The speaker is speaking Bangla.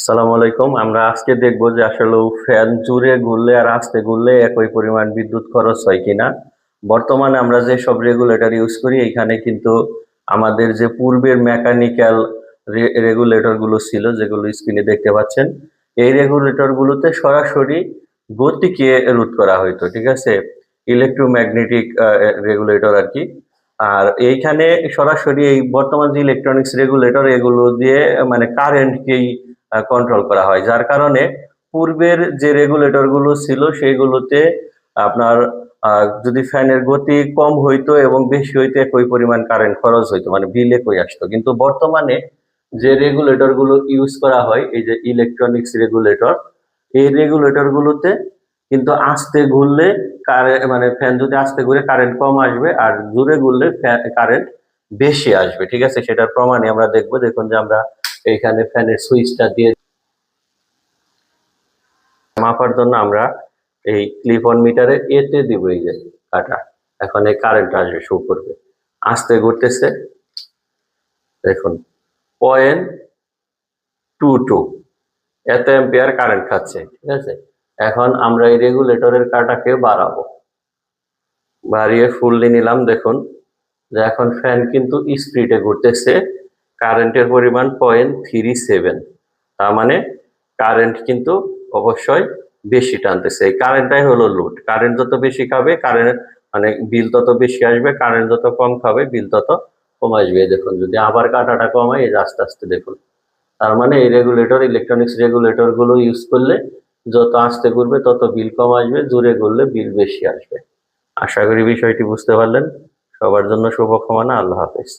আসসালামু আলাইকুম। আমরা আজকে দেখব যে আসলে ফ্যান জুড়ে ঘুরলে আর আস্তে ঘুরলে একই পরিমাণ বিদ্যুৎ খরচ হয় কিনা। বর্তমানে আমরা যে সব রেগুলেটর ইউজ করি, এখানে কিন্তু আমাদের যে পূর্বের মেকানিক্যাল রেগুলেটরগুলো ছিল, যেগুলো স্ক্রিনে দেখতে পাচ্ছেন, এই রেগুলেটর গুলোতে সরাসরি গতিকে রোধ করা হইতো, ঠিক আছে? ইলেকট্রোম্যাগনেটিক রেগুলেটর আর কি। আর এইখানে সরাসরি এই বর্তমান যে ইলেকট্রনিক্স রেগুলেটর এগুলো দিয়ে মানে কারেন্টকেই কন্ট্রোল করা হয়। যার কারণে পূর্বের যে রেগুলেটরগুলো ছিল, সেগুলোতে আপনার যদি ফ্যানের গতি কম হইতো এবং বেশি হইতো, একই পরিমাণ কারেন্ট খরচ হইতো মানে বিল একই আসতো। কিন্তু বর্তমানে যে রেগুলেটরগুলো ইউজ করা হয়, এই যে ইলেকট্রনিক্স রেগুলেটর এই রেগুলেটর গুলোতে কিন্তু আস্তে ঘুরলে কারেন্ট মানে ফ্যান যদি আস্তে ঘুরে কারেন্ট কম আসবে, আর জোরে ঘুরলে কারেন্ট বেশি আসবে। ঠিক আছে? সেটার প্রমাণে আমরা দেখব। দেখুন যে আমরা এইখানে ফ্যানের সুইচটা দিয়ে মাপার জন্য আমরা এই ক্লিপ অন মিটারে এতে দিব এই যে কাটা। এখন এই কারেন্ট আসবে শো করবে। আস্তে ঘুরতেছে। দেখুন পয়েন্ট টু টু এত এম্পিয়ার কারেন্ট খাচ্ছে, ঠিক আছে? এখন আমরা এই রেগুলেটরের কাটাকে বাড়াবো। বাড়িয়ে ফুললি নিলাম, দেখুন যে এখন ফ্যান কিন্তু স্পিডে ঘুরতেছে। কারেন্টের পরিমাণ পয়েন্ট থ্রি সেভেন তার মানে কারেন্ট কিন্তু অবশ্যই বেশি টানতেছে। এই কারেন্টটাই হলো লোড কারেন্ট যত বেশি খাবে কারেন্ট মানে বিল তত বেশি আসবে, কারেন্ট যত কম খাবে, বিল তত কম আসবে। দেখুন, যদি আবার কাটাটা কমায় এই আস্তে আস্তে দেখুন। তার মানে এই রেগুলেটর ইলেকট্রনিক্স রেগুলেটরগুলো ইউজ করলে যত আস্তে ঘুরবে, তত বিল কম আসবে, জোরে ঘুরলে বিল বেশি আসবে। আশা করি বিষয়টি বুঝতে পারলেন। সবার জন্য শুভকামনা। আল্লাহ হাফেজ।